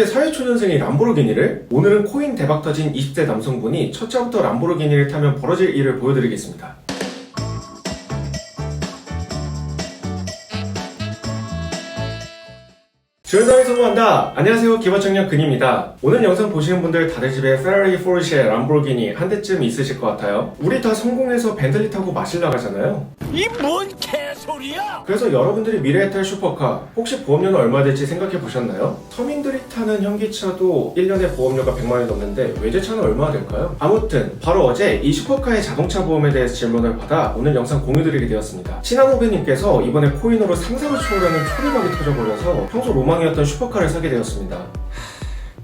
20대 사회초년생이 람보르기니를? 오늘은 코인 대박 터진 20대 남성분이 첫 차부터 람보르기니를 타면 벌어질 일을 보여드리겠습니다. 주연상에 성공한다! 안녕하세요. 기바청년 근입니다. 오늘 영상 보시는 분들 다들 집에 페라리, 포르쉐, 람보르기니 한 대쯤 있으실 것 같아요. 우리 다 성공해서 벤틀리 타고 마실 나가잖아요. 이 뭔 개소리야! 그래서 여러분들이 미래에 탈 슈퍼카 혹시 보험료는 얼마 될지 생각해 보셨나요? 서민들이 타는 현기차도 1년에 보험료가 100만 원이 넘는데 외제차는 얼마나 될까요? 아무튼 바로 어제 이 슈퍼카의 자동차 보험에 대해서 질문을 받아 오늘 영상 공유드리게 되었습니다. 친한 후배님께서 이번에 코인으로 상상을 초월하는 초대박이 터져버려서 평소 로망이었던 슈퍼카를 사게 되었습니다. 하,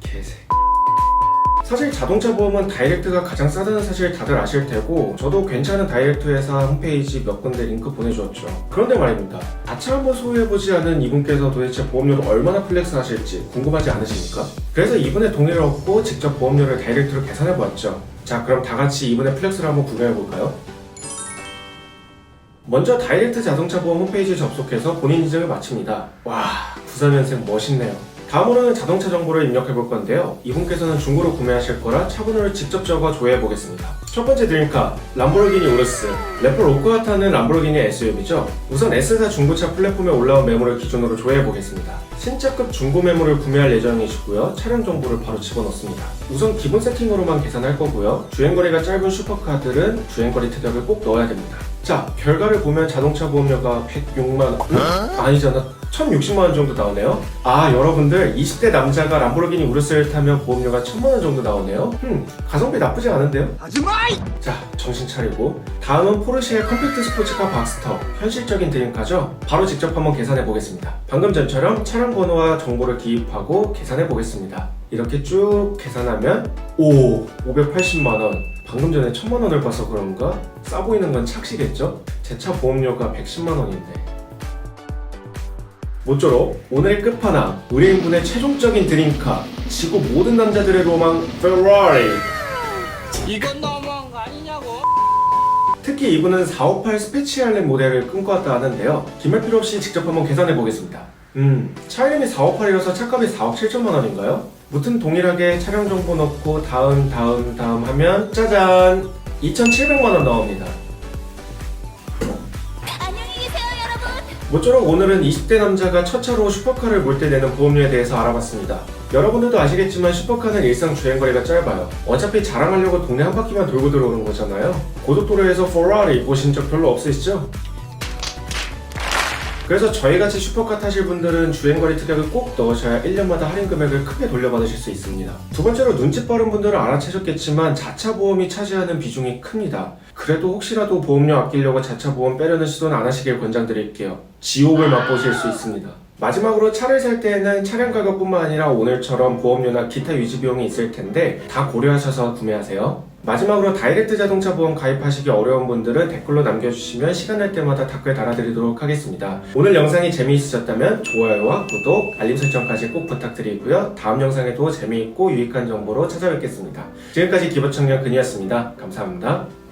개새. 사실 자동차 보험은 다이렉트가 가장 싸다는 사실 다들 아실 테고 저도 괜찮은 다이렉트 회사 홈페이지 몇 군데 링크 보내주었죠. 그런데 말입니다. 아차 한번 소유해보지 않은 이분께서 도대체 보험료를 얼마나 플렉스 하실지 궁금하지 않으십니까? 그래서 이분의 동의를 얻고 직접 보험료를 다이렉트로 계산해보았죠. 자 그럼 다같이 이분의 플렉스를 한번 구경해볼까요? 먼저 다이렉트 자동차 보험 홈페이지에 접속해서 본인 인증을 마칩니다. 와, 94년생 멋있네요. 다음으로는 자동차 정보를 입력해 볼 건데요. 이분께서는 중고로 구매하실 거라 차 번호를 직접 적어 조회해 보겠습니다. 첫 번째 드림카, 람보르기니 우르스. 래퍼 로코가 타는 람보르기니 SUV죠. 우선 S사 중고차 플랫폼에 올라온 매물을 기준으로 조회해 보겠습니다. 신차급 중고 매물을 구매할 예정이시고요. 차량 정보를 바로 집어넣습니다. 우선 기본 세팅으로만 계산할 거고요. 주행거리가 짧은 슈퍼카들은 주행거리 특약을 꼭 넣어야 됩니다. 자, 결과를 보면 자동차 보험료가 106만 원. 응? 아니잖아. 1060만 원 정도 나오네요. 아, 여러분들 20대 남자가 람보르기니 우르스를 타면 보험료가 1000만 원 정도 나오네요. 음, 가성비 나쁘지 않은데요? 하지마! 자, 정신 차리고 다음은 포르쉐의 컴팩트 스포츠카 박스터 현실적인 드림카죠? 바로 직접 한번 계산해 보겠습니다. 방금 전처럼 차량 번호와 정보를 기입하고 계산해 보겠습니다. 이렇게 쭉 계산하면 오 580만 원. 방금 전에 1000만 원을 봐서 그런가? 싸 보이는 건 착시겠죠? 제 차 보험료가 110만 원인데. 모쪼록 오늘의 끝판왕 의뢰인분의 최종적인 드림카 지구 모든 남자들의 로망 페라리 이건 너무한 거 아니냐고? 특히 이분은 458 스페치알레 모델을 끊고 왔다 하는데요. 기말 필요 없이 직접 한번 계산해 보겠습니다. 음, 차 이름이 458이라서 차값이 4억 7천만 원인가요? 무튼 동일하게 차량 정보 넣고 다음 다음 다음 하면 짜잔 2,700만 원 나옵니다. 모쪼록 오늘은 20대 남자가 첫 차로 슈퍼카를 몰 때 내는 보험료에 대해서 알아봤습니다. 여러분들도 아시겠지만 슈퍼카는 일상 주행거리가 짧아요. 어차피 자랑하려고 동네 한 바퀴만 돌고 들어오는 거잖아요. 고속도로에서 포라리 보신 적 별로 없으시죠? 그래서 저희같이 슈퍼카 타실 분들은 주행거리 특약을 꼭 넣으셔야 1년마다 할인 금액을 크게 돌려받으실 수 있습니다. 두 번째로 눈치 빠른 분들은 알아채셨겠지만 자차 보험이 차지하는 비중이 큽니다. 그래도 혹시라도 보험료 아끼려고 자차 보험 빼려는 시도는 안 하시길 권장드릴게요. 지옥을 맛보실 수 있습니다. 마지막으로 차를 살 때에는 차량 가격뿐만 아니라 오늘처럼 보험료나 기타 유지 비용이 있을 텐데 다 고려하셔서 구매하세요. 마지막으로 다이렉트 자동차 보험 가입하시기 어려운 분들은 댓글로 남겨주시면 시간 날 때마다 댓글 달아드리도록 하겠습니다. 오늘 영상이 재미있으셨다면 좋아요와 구독, 알림 설정까지 꼭 부탁드리고요. 다음 영상에도 재미있고 유익한 정보로 찾아뵙겠습니다. 지금까지 기버청년 근이었습니다. 감사합니다.